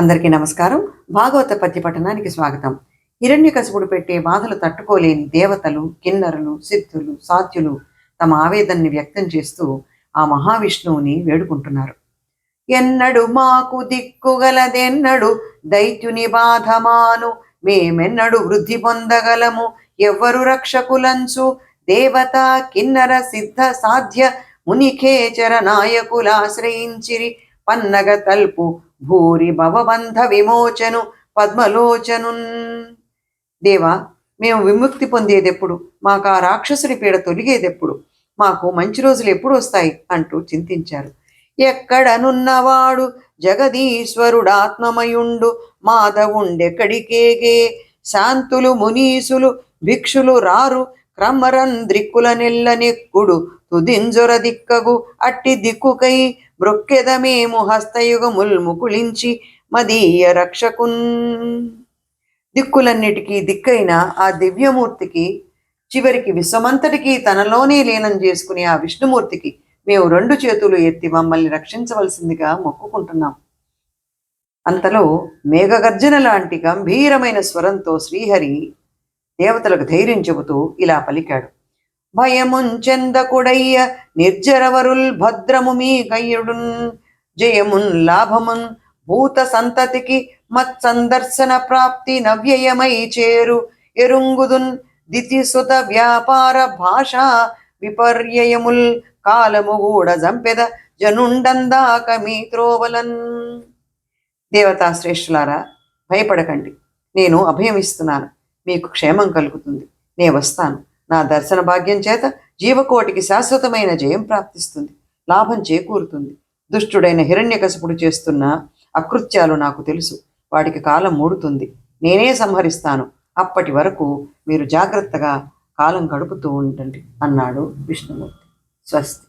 అందరికీ నమస్కారం. భాగవత పద్య పఠనానికి స్వాగతం. హిరణ్యకశిపుడు పెట్టే బాధలు తట్టుకోలేని దేవతలు కిన్నరులు సిద్ధులు సాధ్యులు తమ ఆవేదనని వ్యక్తం చేస్తూ ఆ మహావిష్ణువుని వేడుకుంటున్నారు. ఎన్నడు మాకు దిక్కుగలదెన్నడు దైత్యుని బాధమాను. మేమెన్నడు వృద్ధి పొందగలము. ఎవ్వరు రక్షకులంచు. దేవత కిన్నర సిద్ధ సాధ్య మునిఖేచర నాయకులాశ్రయించిరి పన్నగ తల్పు భూరి భవబంధ విమోచను పద్మలోచనున్. దేవా మేము విముక్తి పొందేదెప్పుడు? మాకు ఆ రాక్షసుని పీడ తొలిగేదెప్పుడు? మాకు మంచి రోజులు ఎప్పుడు వస్తాయి? అంటూ చింతించారు. ఎక్కడనున్నవాడు జగదీశ్వరుడాత్మమయుండు మాధవుండెక్కడికేగే? శాంతులు మునీసులు భిక్షులు రారు క్రమరంద్రిక్కుల నెల్లనెక్కుడు తుదింజొర దిక్కగు అట్టి దిక్కుకై బ్రొక్కెదమేము హస్తయుగముల్ ముకుళించి మదీయ రక్షకున్. దిక్కులన్నిటికీ దిక్కైన ఆ దివ్యమూర్తికి చివరికి విశ్వమంతటికి తనలోనే లీనం చేసుకునే ఆ విష్ణుమూర్తికి మేము రెండు చేతులు ఎత్తి మమ్మల్ని రక్షించవలసిందిగా మొక్కుకుంటున్నాం. అంతలో మేఘగర్జన లాంటి గంభీరమైన స్వరంతో శ్రీహరి దేవతలకు ధైర్యం చెబుతూ ఇలా పలికాడు. భయముంచెందకుడయ్య నిర్జరవరుల్ భద్రము మీ కయ్యుడున్ జయమున్ లాభమున్ భూత సంతతికి మత్సందర్శన ప్రాప్తి నవ్యయమై చేరు. ఎరుంగుదున్ దితిసుత వ్యాపార భాష విపర్యయముల్ కాలము కూడా జంపెద జనుండందాక మీ త్రోవలన్. దేవతాశ్రేష్ఠులారా భయపడకండి. నేను అభయమిస్తున్నాను. మీకు క్షేమం కలుగుతుంది. నే వస్తాను. నా దర్శన భాగ్యం చేత జీవకోటికి శాశ్వతమైన జయం ప్రాప్తిస్తుంది. లాభం చేకూరుతుంది. దుష్టుడైన హిరణ్యకశపుడు చేస్తున్న అకృత్యాలు నాకు తెలుసు. వాడికి కాలం మూడుతుంది. నేనే సంహరిస్తాను. అప్పటి వరకు మీరు జాగ్రత్తగా కాలం గడుపుతూ ఉండండి అన్నాడు విష్ణుమూర్తి. స్వస్తి.